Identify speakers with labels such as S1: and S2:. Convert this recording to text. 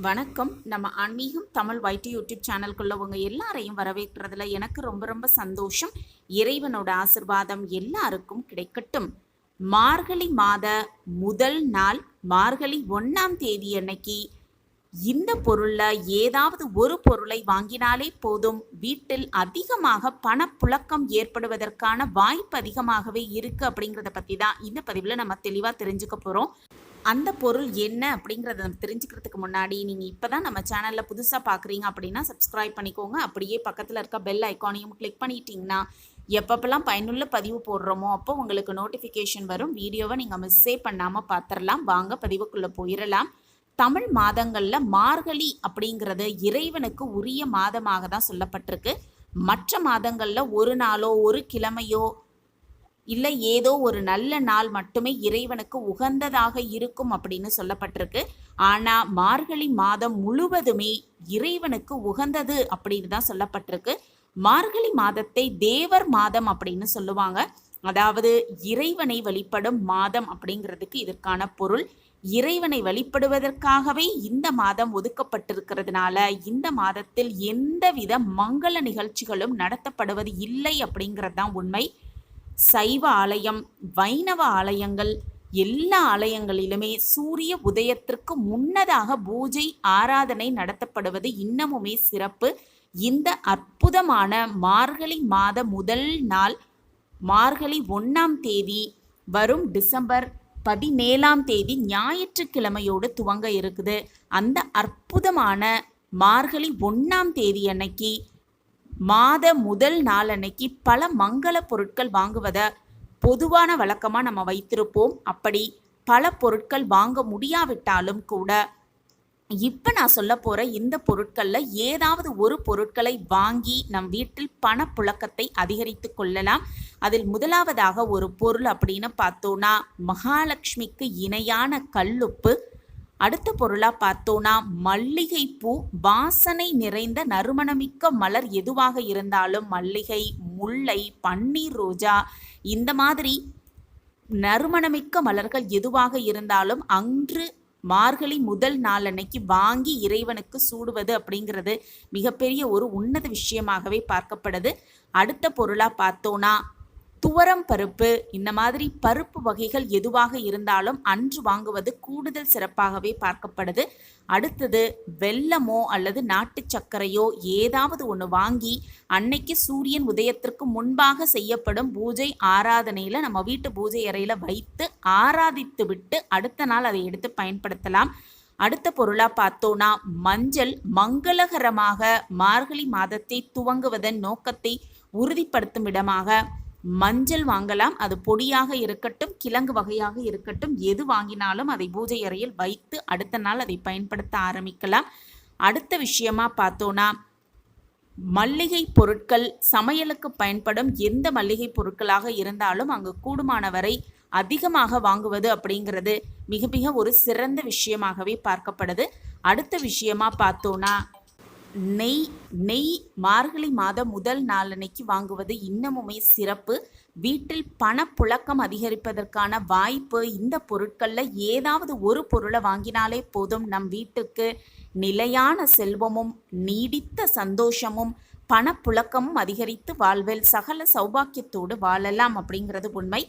S1: வணக்கம். நம்ம ஆன்மீகம் தமிழ் வைட்டி யூடியூப் சேனல்குள்ள உங்க எல்லாரையும் வரவேற்கிறதுல எனக்கு ரொம்ப ரொம்ப சந்தோஷம். இறைவனோட ஆசிர்வாதம் எல்லாருக்கும் கிடைக்கட்டும். மார்கழி மாத முதல் நாள் மார்கழி ஒன்றாம் தேதி அன்னைக்கு இந்த பொருள்ல ஏதாவது ஒரு பொருளை வாங்கினாலே போதும். வீட்டில் அதிகமாக பணப்புழக்கம் ஏற்படுவதற்கான வாய்ப்பு அதிகமாகவே இருக்கு அப்படிங்கிறத பத்தி தான் இந்த பதிவில் நம்ம தெளிவாக தெரிஞ்சுக்க போறோம். அந்த பொருள் என்ன அப்படிங்கிறத நம்ம தெரிஞ்சுக்கிறதுக்கு முன்னாடி நீங்கள் இப்போ தான் நம்ம சேனலில் புதுசாக பார்க்குறீங்க அப்படின்னா சப்ஸ்கிரைப் பண்ணிக்கோங்க. அப்படியே பக்கத்தில் இருக்க பெல் ஐக்கானையும் கிளிக் பண்ணிட்டீங்கன்னா எப்பப்பெல்லாம் பயனுள்ள பதிவு போடுறோமோ அப்போ உங்களுக்கு நோட்டிஃபிகேஷன் வரும். வீடியோவை நீங்கள் மிஸ்ஸே பண்ணாமல் பார்த்துடலாம் வாங்க பதிவுக்குள்ளே போயிடலாம் தமிழ் மாதங்களில் மார்கழி அப்படிங்கிறது இறைவனுக்கு உரிய மாதமாக தான் சொல்லப்பட்டிருக்கு. மற்ற மாதங்களில் ஒரு நாளோ ஒரு கிழமையோ இல்லை ஏதோ ஒரு நல்ல நாள் மட்டுமே இறைவனுக்கு உகந்ததாக இருக்கும் அப்படின்னு சொல்லப்பட்டிருக்கு. ஆனால் மார்கழி மாதம் முழுவதுமே இறைவனுக்கு உகந்தது அப்படின்னு தான் சொல்லப்பட்டிருக்கு. மார்கழி மாதத்தை தேவர் மாதம் அப்படின்னு சொல்லுவாங்க. அதாவது இறைவனை வழிபடும் மாதம் அப்படிங்கிறதுக்கு இதற்கான பொருள். இறைவனை வழிபடுவதற்காகவே இந்த மாதம் ஒதுக்கப்பட்டிருக்கிறதுனால இந்த மாதத்தில் எந்தவித மங்கள நிகழ்ச்சிகளும் நடத்தப்படுவது இல்லை அப்படிங்கிறது தான் உண்மை. சைவ ஆலயம் வைணவ ஆலயங்கள் எல்லா ஆலயங்களிலுமே சூரிய உதயத்திற்கு முன்னதாக பூஜை ஆராதனை நடத்தப்படுவது இன்னமுமே சிறப்பு. இந்த அற்புதமான மார்கழி மாத முதல் நாள் மார்கழி ஒன்றாம் தேதி வரும் டிசம்பர் பதினேழாம் தேதி ஞாயிற்றுக்கிழமையோடு துவங்க இருக்குது. அந்த அற்புதமான மார்கழி ஒன்றாம் தேதி அன்னைக்கு மாத முதல் நாள் அன்னைக்கு பல மங்கள பொருட்கள் வாங்குவதை பொதுவான வழக்கமாக நம்ம வைத்திருப்போம். அப்படி பல பொருட்கள் வாங்க முடியாவிட்டாலும் கூட இப்போ நான் சொல்ல போகிற இந்த பொருட்களில் ஏதாவது ஒரு பொருட்களை வாங்கி நம் வீட்டில் பணப்புழக்கத்தை அதிகரித்து கொள்ளலாம். அதில் முதலாவதாக ஒரு பொருள் அப்படின்னு பார்த்தோன்னா மகாலட்சுமிக்கு இணையான கல்லுப்பு. அடுத்த பொருளாக பார்த்தோன்னா மல்லிகைப்பூ. வாசனை நிறைந்த நறுமணமிக்க மலர் எதுவாக இருந்தாலும் மல்லிகை முல்லை பன்னீர் ரோஜா இந்த மாதிரி நறுமணமிக்க மலர்கள் எதுவாக இருந்தாலும் அன்று மார்கழி முதல் நாள் அன்னைக்கு வாங்கி இறைவனுக்கு சூடுவது அப்படிங்கிறது மிகப்பெரிய ஒரு உன்னத விஷயமாகவே பார்க்கப்படுது அடுத்த பொருளாக பார்த்தோன்னா துவரம் பருப்பு இந்த மாதிரி பருப்பு வகைகள் எதுவாக இருந்தாலும் அன்று வாங்குவது கூடுதல் சிறப்பாகவே பார்க்கப்படுது. அடுத்தது வெள்ளமோ அல்லது நாட்டு சர்க்கரையோ ஏதாவது ஒன்று வாங்கி அன்னைக்கு சூரியன் உதயத்திற்கு முன்பாக செய்யப்படும் பூஜை ஆராதனையில் நம்ம வீட்டு பூஜை அறையில் வைத்து ஆராதித்து விட்டு அடுத்த நாள் அதை எடுத்து பயன்படுத்தலாம். அடுத்த பொருளாக பார்த்தோன்னா மஞ்சள் மங்களகரமாக மார்கழி மாதத்தை துவங்குவதன் நோக்கத்தை உறுதிப்படுத்தும் இடமாக மஞ்சள் வாங்கலாம். அது பொடியாக இருக்கட்டும் கிழங்கு வகையாக இருக்கட்டும் எது வாங்கினாலும் அதை பூஜை அறையில் வைத்து அடுத்த நாள் அதை பயன்படுத்த ஆரம்பிக்கலாம். அடுத்த விஷயமா பார்த்தோன்னா மல்லிகை பொருட்கள் சமையலுக்கு பயன்படும் எந்த மல்லிகை பொருட்களாக இருந்தாலும் அங்கு கூடுமானவரை அதிகமாக வாங்குவது அப்படிங்கிறது மிக மிக ஒரு சிறந்த விஷயமாகவே பார்க்கப்படுது. அடுத்த விஷயமா பார்த்தோன்னா நெய் நெய் மார்கழி மாதம் முதல் நாளன்னைக்கு வாங்குவது இன்னமுமே சிறப்பு. வீட்டில் பணப்புழக்கம் அதிகரிப்பதற்கான வாய்ப்பு இந்த பொருட்களில் ஏதாவது ஒரு பொருளை வாங்கினாலே போதும். நம் வீட்டுக்கு நிலையான செல்வமும் நீடித்த சந்தோஷமும் பணப்புழக்கமும் அதிகரித்து வாழ்வில் சகல சௌபாக்கியத்தோடு வாழலாம் அப்படிங்கிறது உண்மை.